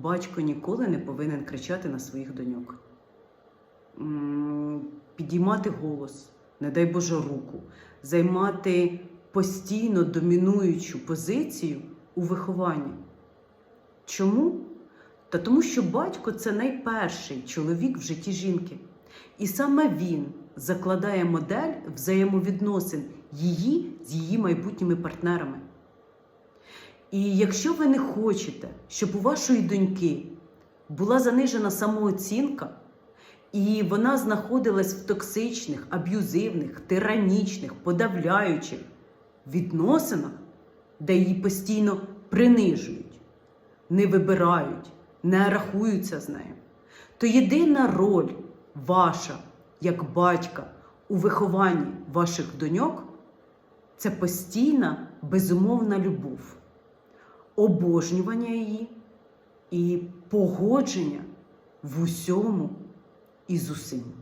Батько ніколи не повинен кричати на своїх доньок, підіймати голос, не дай Боже руку, займати постійно домінуючу позицію у вихованні. Чому? Та тому, що батько це найперший чоловік в житті жінки. І саме він закладає модель взаємовідносин її з її майбутніми партнерами. І якщо ви не хочете, щоб у вашої доньки була занижена самооцінка, і вона знаходилась в токсичних, аб'юзивних, тиранічних, подавляючих відносинах, де її постійно принижують, не вибирають, не рахуються з нею, то єдина роль ваша як батька у вихованні ваших доньок це постійна безумовна любов, обожнювання її і погодження в усьому і з усім.